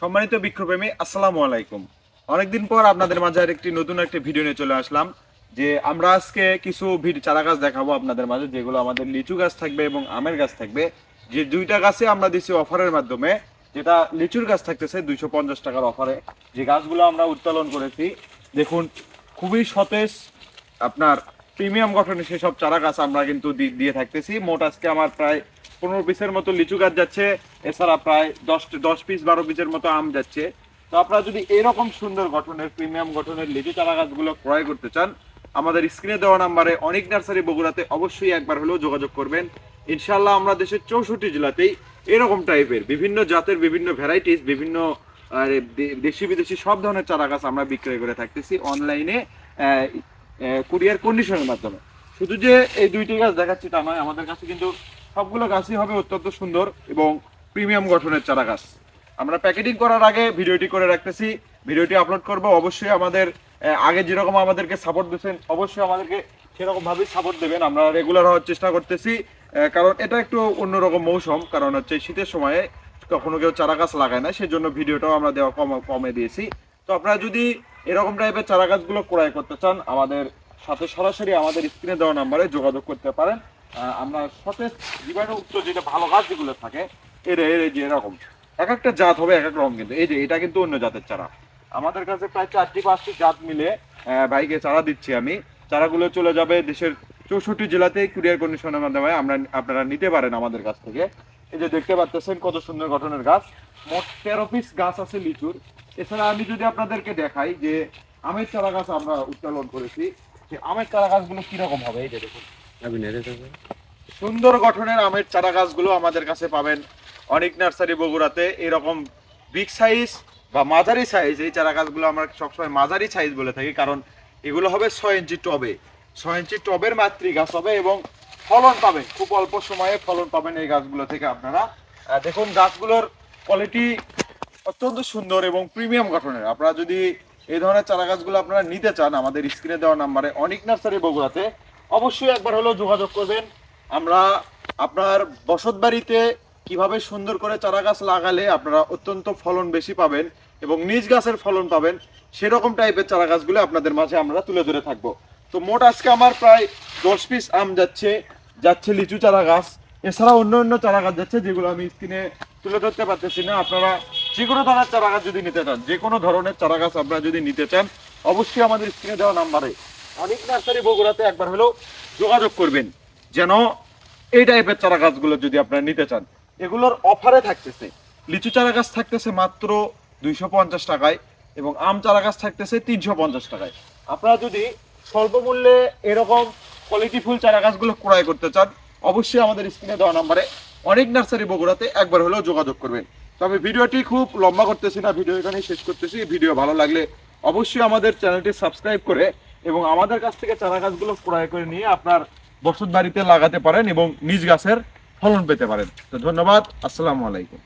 সম্মানিত বৃক্ষপ্রেমী আসসালামু আলাইকুম। অনেকদিন পর আপনাদের মাঝে একটি নতুন একটি ভিডিও নিয়ে চলে আসলাম, যে আমরা আজকে কিছু চারা গাছ দেখাবো আপনাদের মাঝে, যেগুলো আমাদের লিচু গাছ থাকবে এবং আমের গাছ থাকবে। যে দুইটা গাছে আমরা দিচ্ছি অফারের মাধ্যমে, যেটা লিচুর গাছ থাকতেছে দুইশো পঞ্চাশ টাকার অফারে। যে গাছগুলো আমরা উত্তোলন করেছি, দেখুন, খুবই সতেজ, আপনার প্রিমিয়াম গঠনের সেসব চারা গাছ আমরা কিন্তু দিয়ে থাকতেছি। মোট আজকে আমার প্রায় পনেরো পিসের মতো লিচু গাছ যাচ্ছে, এছাড়া প্রায় দশ দশ পিস বারো পিসের মতো আম যাচ্ছে। তো আপনারা যদি এরকম সুন্দর গঠনের প্রিমিয়াম গঠনের লিচু চারা গাছগুলো ক্রয় করতে চান, আমাদের স্ক্রিনে দেওয়া নাম্বারে অনেক নার্সারি বগুড়াতে অবশ্যই একবার হলেও যোগাযোগ করবেন। ইনশাল্লাহ আমরা দেশের চৌষট্টি জেলাতেই এরকম টাইপের বিভিন্ন জাতের, বিভিন্ন ভ্যারাইটিস বিভিন্ন দেশি বিদেশি সব ধরনের চারা গাছ আমরা বিক্রয় করে থাকতেছি অনলাইনে কুরিয়ার কন্ডিশনের মাধ্যমে। শুধু যে এই দুইটি গাছ দেখাচ্ছি তা নয়, আমাদের কাছে কিন্তু সবগুলো গাছই হবে অত্যন্ত সুন্দর এবং প্রিমিয়াম গঠনের চারা গাছ। আমরা প্যাকেটিং করার আগে ভিডিওটি করে রাখতেছি। ভিডিওটি আপলোড করব, অবশ্যই আমাদের আগে যেরকম আমাদেরকে সাপোর্ট দিয়েছেন, অবশ্যই আমাদেরকে সেরকম ভাবেই সাপোর্ট দেবেন। আমরা রেগুলার হওয়ার চেষ্টা করতেছি কারণ এটা একটু অন্যরকম মৌসুম, কারণ হচ্ছে শীতের সময়ে কখনো কেউ চারা গাছ লাগায় না, সেজন্য ভিডিওটাও আমরা দেওয়া কম, কমে দিয়েছি। তো আপনারা যদি এরকম টাইপের চারা গাছগুলো ক্রয় করতে চান, আমাদের সাথে সরাসরি আমাদের স্ক্রিনে দেওয়া নাম্বারে যোগাযোগ করতে পারেন। আমরা সতেজ জীবাণু উচ্চ যেটা ভালো গাছ যেগুলো থাকে, এর এর যে এরকম। এক একটা জাত হবে, এক এক রকম কিন্তু। এই যে, এটা কিন্তু অন্য জাতের চারা। আমাদের কাছে প্রায় চারটি পাঁচটি জাত মিলে ভাইকে চারা দিচ্ছি আমি। চারাগুলো চলে যাবে দেশের চৌষট্টি জেলাতে কুরিয়ার কন্ডিশনের মাধ্যমে আমরা, আপনারা নিতে পারেন আমাদের কাছ থেকে। এই যে, দেখতে পাচ্ছেন কত সুন্দর গঠনের গাছ। মোট তেরো পিস গাছ আছে লিচুর। এছাড়া আমি যদি আপনাদেরকে দেখাই যে, আমের চারা গাছ আমরা উত্তোলন করেছি, যে আমের চারা গাছগুলো কীরকম হবে, এই দেখুন। সুন্দর গঠনের আমের চারা গাছগুলো আমাদের কাছে পাবেন অনেক নার্সারি বগুড়াতে। এরকম বিগ সাইজ বা মাঝারি সাইজ এই চারা গাছগুলো আমরা সবসময় মাঝারি সাইজ বলে থাকি, কারণ এগুলো হবে ছয় ইঞ্চি টবে। ছয় ইঞ্চি টবের মাতৃ গাছ হবে এবং ফলন পাবেন, খুব অল্প সময়ে ফলন পাবেন এই গাছগুলো থেকে আপনারা। দেখুন, গাছগুলোর কোয়ালিটি অত্যন্ত সুন্দর এবং প্রিমিয়াম গঠনের। আপনারা যদি এই ধরনের চারা গাছগুলো আপনারা নিতে চান, আমাদের স্ক্রিনে দেওয়া নাম্বারে অনেক নার্সারি বগুড়াতে অবশ্যই একবার হলেও যোগাযোগ করবেন। আমরা আপনার বসত বাড়িতে কীভাবে সুন্দর করে চারা গাছ লাগালে আপনারা অত্যন্ত ফলন বেশি পাবেন এবং নিজ গাছের ফলন পাবেন, সেরকম টাইপের চারা গাছগুলো আপনাদের মাঝে আমরা তুলে ধরে থাকব। তো মোট আজকে আমার প্রায় দশ পিস আম যাচ্ছে যাচ্ছে লিচু চারা গাছ এছাড়া অন্য অন্য চারা গাছ যাচ্ছে যেগুলো আমি স্ক্রিনে তুলে ধরতে পারতেছি না। আপনারা যে কোনো ধরনের চারা গাছ যদি নিতে চান যে কোনো ধরনের চারা গাছ আপনারা যদি নিতে চান, অবশ্যই আমাদের স্ক্রিনে দেওয়া নাম্বারে অনেক নার্সারি বগুড়াতে একবার হলেও যোগাযোগ করবেন যেন এই টাইপের চারা গাছগুলো যদি আপনারা নিতে চান। এগুলোর অফারে থাকতেছে। লিচু চারা গাছ থাকতেছে মাত্র দুইশো পঞ্চাশ টাকায় এবং আম চারা গাছ থাকতেছে তিনশো পঞ্চাশ টাকায়। আপনারা যদি স্বল্প মূল্যে এরকম কোয়ালিটি ফুল চারা গাছগুলো ক্রয় করতে চান, অবশ্যই আমাদের স্ক্রিনে দেওয়া নাম্বারে অনেক নার্সারি বগুড়াতে একবার হলেও যোগাযোগ করবেন। তবে ভিডিওটি খুব লম্বা করতেছি না, ভিডিও এখানেই শেষ করতেছি। ভিডিও ভালো লাগলে অবশ্যই আমাদের চ্যানেলটি সাবস্ক্রাইব করে এবং আমাদের কাছ থেকে চারা গাছগুলো ক্রয় করে নিয়ে আপনার বসত বাড়িতে লাগাতে পারেন এবং নিজ গাছের ফলন পেতে পারেন। তো ধন্যবাদ, আসসালামু আলাইকুম।